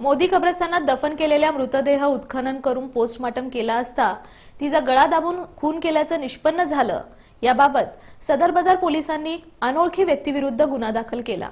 मोदी कब्रस्तानात दफन केलेल्या मृतदेह उत्खनन करून पोस्टमार्टम केला असता तिचा गळा दाबून खून केल्याचं निष्पन्न झालं. याबाबत सदर बाजार पोलिसांनी अनोळखी व्यक्तीविरुद्ध गुन्हा दाखल केला.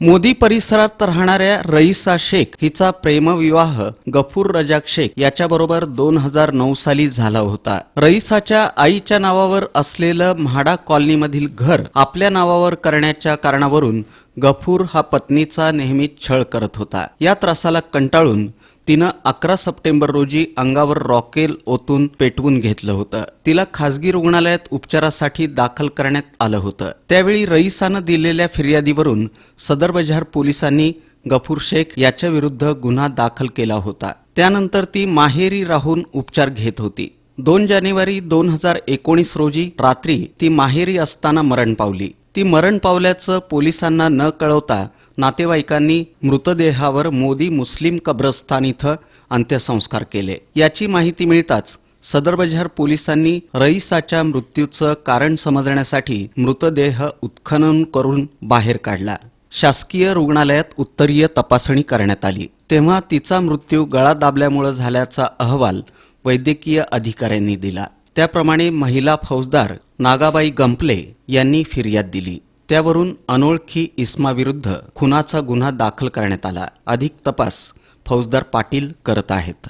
मोदी परिसरात राहणाऱ्या रईसा शेख हिचा प्रेमविवाह गफूर रजाक शेख याच्याबरोबर दोन हजार नऊ साली झाला होता. रईसाच्या आईच्या नावावर असलेलं म्हाडा कॉलनीमधील घर आपल्या नावावर करण्याच्या कारणावरून गफूर हा पत्नीचा नेहमी छळ करत होता. या त्रासाला कंटाळून तिनं अकरा सप्टेंबर रोजी अंगावर रॉकेल ओतून पेटवून घेतलं होतं. तिला खासगी रुग्णालयात उपचारासाठी दाखल करण्यात आलं होतं. त्यावेळी रईसानं दिलेल्या फिर्यादीवरून सदर बजार पोलिसांनी गफूर शेख याच्या विरुद्ध गुन्हा दाखल केला होता. त्यानंतर ती माहेरी राहून उपचार घेत होती. दोन जानेवारी दोन हजार एकोणीस रोजी रात्री ती माहेरी असताना मरण पावली. ती मरण पावल्याचं पोलिसांना न कळवता नातेवाईकांनी मृतदेहावर मोदी मुस्लिम कब्रस्तान इथं अंत्यसंस्कार केले. याची माहिती मिळताच सदर बजार पोलिसांनी रईसाच्या मृत्यूचं कारण समजण्यासाठी मृतदेह उत्खनन करून बाहेर काढला. शासकीय रुग्णालयात उत्तरीय तपासणी करण्यात आली. तेव्हा तिचा मृत्यू गळा दाबल्यामुळे झाल्याचा अहवाल वैद्यकीय अधिकाऱ्यांनी दिला. त्याप्रमाणे महिला फौजदार नागाबाई गंपले यांनी फिर्याद दिली. त्यावरून अनोळखी इस्माविरुद्ध खुनाचा गुन्हा दाखल करण्यात आला. अधिक तपास फौजदार पाटील करत आहेत.